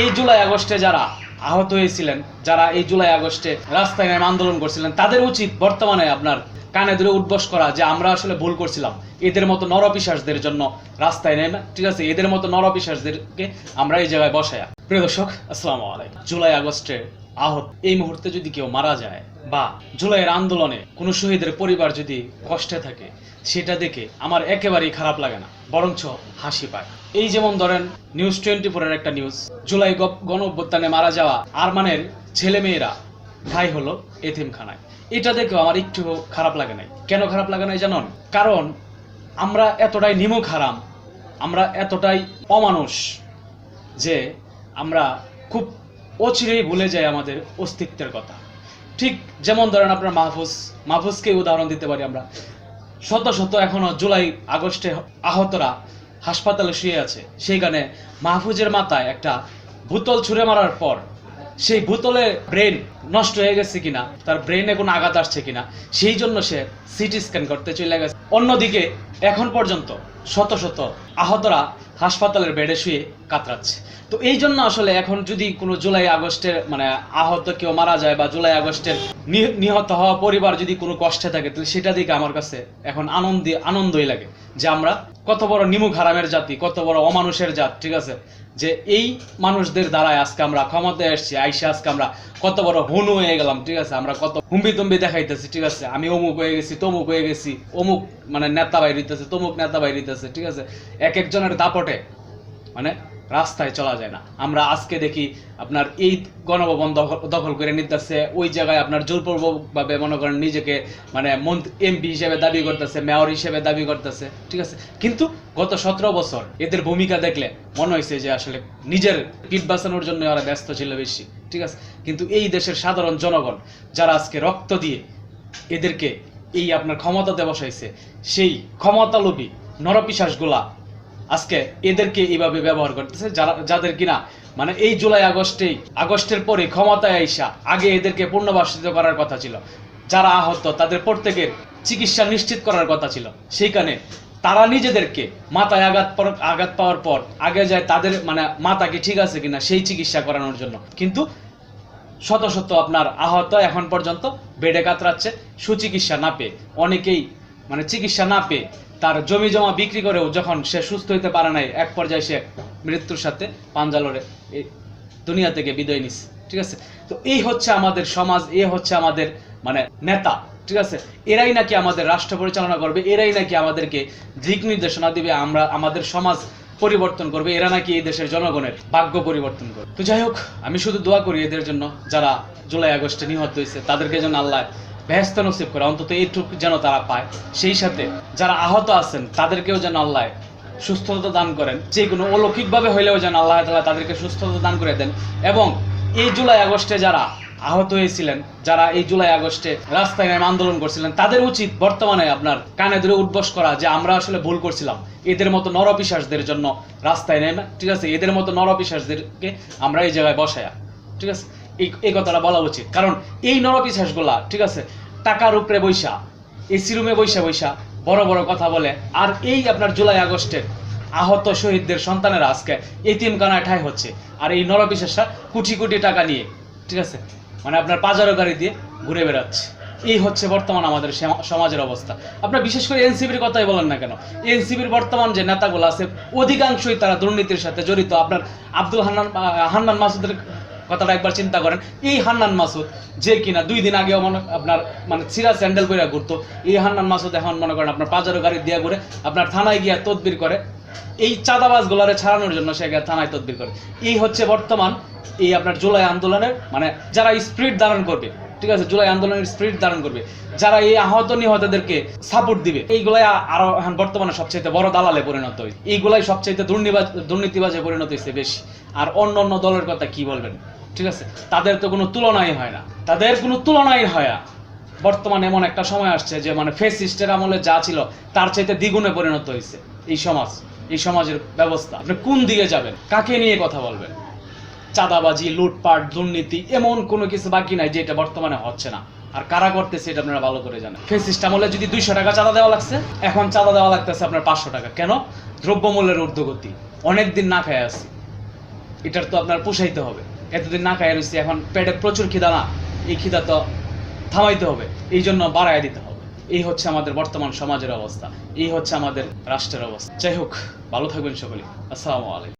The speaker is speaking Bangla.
এই জুলাই আগস্টে যারা আহত হয়েছিলেন, যারা এই জুলাই আগস্টে রাস্তায় নেমে আন্দোলন করছিলেন, তাদের উচিত বর্তমানে আপনার কানে ধরে উদ্বস করা যে আমরা আসলে ভুল করছিলাম। এদের মতো নরপিশাসদের জন্য রাস্তায় নেমে, ঠিক আছে, এদের মতো নরপিশাসদেরকে আমরা এই জায়গায় বসায়া। প্রিয় দর্শক, আসসালামু আলাইকুম। জুলাই আগস্টে আহত, এই মুহূর্তে যদি কেউ মারা যায় বা জুলাইয়ের আন্দোলনে কোনো শহীদের পরিবার যদি কষ্টে থাকে, সেটা দেখে আমার একেবারেই খারাপ লাগে না, বরঞ্চ হাসি পায়। এই যেমন ধরেন নিউজ টোয়েন্টি ফোরের একটা নিউজ জুলাই গণ অভ্যুত্থানে মারা যাওয়া আরমানের ছেলেমেয়েরা ঠাই হলো এতিমখানায়। এটা দেখেও আমার একটু খারাপ লাগে নাই। কেন খারাপ লাগে নাই জানেন? কারণ আমরা এতটাই নিমুখ হারাম আমরা এতটাই অমানুষ যে আমরা খুব অচিরেই ভুলে যাই আমাদের অস্তিত্বের কথা। ঠিক যেমন ধরেন আপনার মাহফুজ মাহফুজকে উদাহরণ দিতে পারি আমরা। শত শত এখনও জুলাই আগস্টে আহতরা হাসপাতালে শুয়ে আছে। সেইখানে মাহফুজের মাথায় একটা বোতল ছুঁড়ে মারার পর সেই বোতলে ব্রেন নষ্ট হয়ে গেছে কিনা, তার ব্রেনে কোনো আঘাত আসছে কিনা, সেই জন্য সে সিটি স্ক্যান করতে চলে গেছে। অন্যদিকে এখন পর্যন্ত শত শত আহতরা হাসপাতালের বেডে শুয়ে কাতরাচ্ছে। তো এই জন্য আসলে এখন যদি কোনো জুলাই আগস্টের মানে আহত কেউ মারা যায় বা জুলাই আগস্টের নিহত হওয়া পরিবার যদি কোনো কষ্টে থাকে, তাহলে সেটা দিকে আমার কাছে এখন আনন্দে, আনন্দই লাগে। যে আমরা কত বড় নিমুখ হারামের জাতি, কত বড় অমানুষের জাত, ঠিক আছে? যে এই মানুষদের দ্বারাই আজকে আমরা ক্ষমতায় এসছি আইসে আজকে আমরা কত বড় হুন হয়ে গেলাম, ঠিক আছে? আমরা কত হুম্বি তুম্বি দেখাইতেছি, ঠিক আছে? আমি অমুক হয়ে গেছি, তমুক হয়ে গেছি, অমুক মানে নেতা বাইরিতেছে তমুক নেতা বাইরিতেছে ঠিক আছে? এক একজনের দাপটে মানে রাস্তায় চলা যায় না। আমরা আজকে দেখি আপনার এই গণভবন দখল- করে নিতেছে ওই জায়গায় আপনার জোরপূর্বকভাবে মনে করেন নিজেকে মানে এমপি হিসেবে দাবি করতেছে, মেয়র হিসেবে দাবি করতেছে, ঠিক আছে? কিন্তু গত সতেরো বছর এদের ভূমিকা দেখলে মনে হয়েছে যে আসলে নিজের পিঠ বাঁচানোর জন্য ওরা ব্যস্ত ছিল বেশি, ঠিক আছে? কিন্তু এই দেশের সাধারণ জনগণ যারা আজকে রক্ত দিয়ে এদেরকে এই আপনার ক্ষমতাতে বসাইছে, সেই ক্ষমতালোভী নরপিশাসগুলা আজকে এদেরকে এইভাবে ব্যবহার করতেছে, যারা যাদের কিনা মানে এই জুলাই আগস্টেই, আগস্টের পরে ক্ষমতায় আইসা, আগে এদেরকে পুনর্বাসিত করার কথা ছিল। যারা আহত, তাদের প্রত্যেকের চিকিৎসা নিশ্চিত করার কথা ছিল। সেইখানে তারা নিজেদেরকে মাথায় আঘাত আঘাত পাওয়ার পর আগে যায় তাদের মানে মাথা ঠিক আছে কিনা, সেই চিকিৎসা করানোর জন্য। কিন্তু শত শত আপনার আহত এখন পর্যন্ত বেডে কাতরাচ্ছে, সুচিকিৎসা না পেয়ে, অনেকেই মানে চিকিৎসা না পেয়ে তার জমি জমা বিক্রি করেও যখন সে সুস্থ হইতে পারে নাই, এক পর্যায়ে সে মৃত্যুর সাথে পাঞ্জালরে এই দুনিয়া থেকে বিদায় নিচ্ছে ঠিক আছে? তো এই হচ্ছে আমাদের সমাজ, এ হচ্ছে আমাদের মানে নেতা। ঠিক আছে? এরাই নাকি আমাদের রাষ্ট্র পরিচালনা করবে, এরাই নাকি আমাদেরকে দিক নির্দেশনা দিবে, আমরা, আমাদের সমাজ পরিবর্তন করবে, এরা নাকি এই দেশের জনগণের ভাগ্য পরিবর্তন করবে। তো যাই হোক, আমি শুধু দোয়া করি এদের জন্য, যারা জুলাই আগস্টে নিহত হয়েছে, তাদেরকে যেন আল্লাহ ব্যস্ত নসিব করে অন্তত এইটুকু যেন তারা পায়। সেই সাথে যারা আহত আছেন, তাদেরকেও যেন আল্লাহ সুস্থতা দান করেন। যে কোনো অলৌকিকভাবে হইলেও যেন আল্লাহ তাআলা তাদেরকে সুস্থতা দান করে দেন। এবং এই জুলাই আগস্টে যারা আহত হয়েছিলেন, যারা এই জুলাই আগস্টে রাস্তায় নেমে আন্দোলন করছিলেন, তাদের উচিত বর্তমানে আপনার কানে ধরে উদ্বস করা যে আমরা আসলে ভুল করছিলাম। এদের মতো নরপিশাসদের জন্য রাস্তায় নেমে, ঠিক আছে? এদের মতো নরপিশাসদেরকে আমরা এই জায়গায় বসায়া, ঠিক আছে? এই কথাটা বলা উচিত। কারণ এই নরপিশাসগুলা ঠিক আছে? টাকার উপরে বৈশা এসি রুমে বৈশা বৈশা, বড় বড় কথা বলে। আর এই আপনার জুলাই আগস্টের আহত শহীদদের সন্তানেরা আজকে এতিমখানায় ঠাই হচ্ছে। আর এই নরবিশেষরা কোটি কোটি টাকা নিয়ে, ঠিক আছে? মানে আপনার পাজারো গাড়ি দিয়ে ঘুরে বেড়াচ্ছে। এই হচ্ছে বর্তমান আমাদের সমাজের অবস্থা। আপনার বিশেষ করে এনসিবির কথাই বলেন না কেন? এনসিবির বর্তমান যে নেতাগুলো আছে, অধিকাংশই তারা দুর্নীতির সাথে জড়িত। আপনার আব্দুল হান্নান হান্নান মাসুদের কথাটা একবার চিন্তা করেন। এই হান্নান মাসুদ যে কিনা দুই দিন আগেও মনে আপনার মানে সিরা স্যান্ডেল পরে ঘুরতো। এই হান্নান মাসুদ এখন মনে করেন আপনার পাজারো গাড়ি দিয়ে ঘুরে আপনার থানায় গিয়া তদবির করে। এই চাঁদাবাজ গোলারে ছাড়ানোর জন্য সে গিয়ে থানায় তদবির করে। এই হচ্ছে বর্তমান এই আপনার জুলাই আন্দোলনের মানে যারা স্পিরিট ধারণ করবে, ঠিক আছে? জুলাই আন্দোলনের স্পিরিট ধারণ করবে, যারা এই আহত নিহতদেরকে সাপোর্ট দিবে, এইগুলাই আরও এখন বর্তমানে সবচেয়ে বড় দালালে পরিণত হয়েছে এইগুলাই সবচেয়ে দুর্নীতিবাজে পরিণত হয়েছে বেশি। আর অন্য অন্য দলের কথা কি বলবেন? ঠিক আছে? তাদের তো কোনো তুলনাই হয় না। তাদের কোনো তুলনাই হয় না। বর্তমানে এমন একটা সময় আসছে যে মানে ফেসিস্টের আমলে যা ছিল, তার চাইতে দ্বিগুণে পরিণত হয়েছে এই সমাজ, এই সমাজের ব্যবস্থা। আপনি কোন দিকে যাবেন? কাকে নিয়ে কথা বলবেন? চাঁদাবাজি, লুটপাট, দুর্নীতি, এমন কোনো কিছু বাকি নাই যেটা বর্তমানে হচ্ছে না। আর কারা করতেছে এটা আপনারা ভালো করে জানেন। ফেসিস্ট আমলে যদি দুইশো টাকা চাঁদা দেওয়া লাগছে, এখন চাঁদা দেওয়া লাগতেছে আপনার পাঁচশো টাকা। কেন? দ্রব্যমূল্যের ঊর্ধ্বগতি। অনেকদিন না খেয়ে আসি এটার তো আপনার পোষাইতে হবে। এতদিন না খাই রয়েছি এখন পেটে প্রচুর খিদা না, এই খিদা তো থামাইতে হবে, এই জন্য বাড়ায় দিতে হবে। এই হচ্ছে আমাদের বর্তমান সমাজের অবস্থা, এই হচ্ছে আমাদের রাষ্ট্রের অবস্থা। যাই হোক, ভালো থাকবেন সকলে। আসসালামু আলাইকুম।